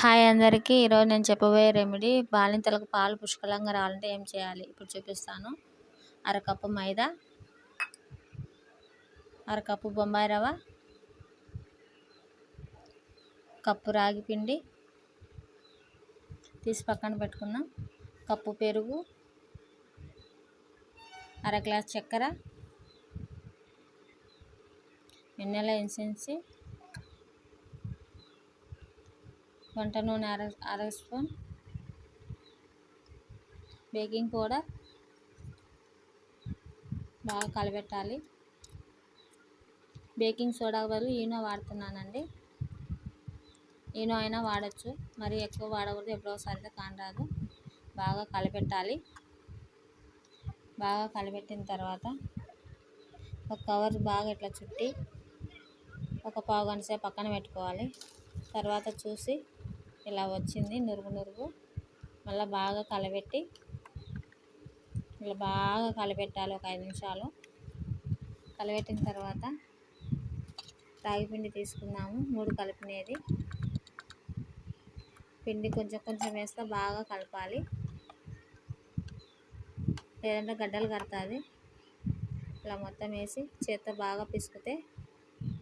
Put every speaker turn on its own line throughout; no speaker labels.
Hi అందరికీ. ఈరోజు నేను చెప్పబోయే రెమెడీ బాలింతలకు పాలు పుష్కలంగా రావాలంటే ఏం చేయాలి? ఇప్పుడు చూపిస్తాను. అరకప్పు మైదా. అరకప్పు బొంబాయి రవ కప్పు రాగి పిండి. తీసి పక్కన పెట్టుకున్నాం. కప్పు పెరుగు. అర గ్లాస్ చక్కెర. వెన్నెల ఎన్సెన్సి వంట నూనె అర అర స్పూన్. బేకింగ్ పౌడర్ బాగా కలబెట్టాలి. బేకింగ్ సోడా బదులు ఈనో వాడుతున్నానండి. ఈనో అయినా వాడచ్చు. మరి ఎక్కువ వాడకూడదు. ఎప్పుడో ఒకసారి కానరాదు. బాగా కలపెట్టాలి బాగా కలపెట్టిన తర్వాత ఒక కవర్ బాగా ఇట్లా చుట్టి ఒక పావు గంట సేపు పక్కన పెట్టుకోవాలి. తర్వాత చూసి ఇలా వచ్చింది నురుగు నురుగు. మళ్ళీ బాగా కలబెట్టి ఇలా బాగా కలబెట్టాలి ఒక ఐదు నిమిషాలు. కలబెట్టిన తర్వాత రాగి పిండి మూడు కలిపినది. పిండి కొంచెం కొంచెం వేస్తే బాగా కలపాలి. లేదంటే గడ్డలు కడుతుంది. ఇలా మొత్తం వేసి చేత్తో బాగా పిసికితే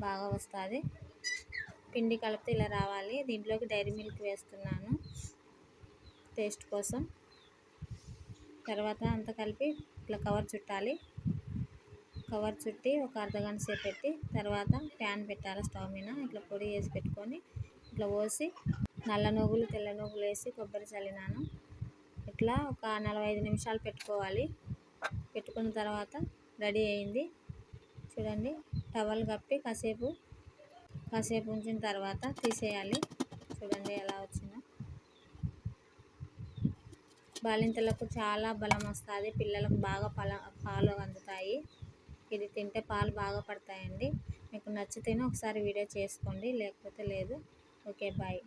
బాగా వస్తుంది. పిండి కలిపితే ఇలా రావాలి. దీంట్లోకి డైరీ మిల్క్ వేస్తున్నాను టేస్ట్ కోసం. తర్వాత అంతా కలిపి ఇట్లా కవర్ చుట్టాలి. కవర్ చుట్టి ఒక అర్ధగంట సేపు పెట్టి తర్వాత ప్యాన్ పెట్టాలి స్టవ్ మీద. ఇట్లా పొడి వేసి పెట్టుకొని ఇట్లా పోసి నల్ల నువ్వులు తెల్ల నువ్వులు వేసి కొబ్బరి చల్లినాను. ఇట్లా ఒక నలభై ఐదు నిమిషాలు పెట్టుకోవాలి. పెట్టుకున్న తర్వాత రెడీ అయింది. చూడండి టవల్ కప్పి కాసేపు కాసేపు ఉంచిన తర్వాత తీసేయాలి. చూడండి ఎలా వచ్చిందో. బాలింతలకు చాలా బలం వస్తుంది. పిల్లలకు బాగా పల పాలు అందుతాయి. ఇది తింటే పాలు బాగా పడతాయండి. మీకు నచ్చితేనే ఒకసారి వీడియో చేసుకోండి. లేకపోతే లేదు. Okay bye.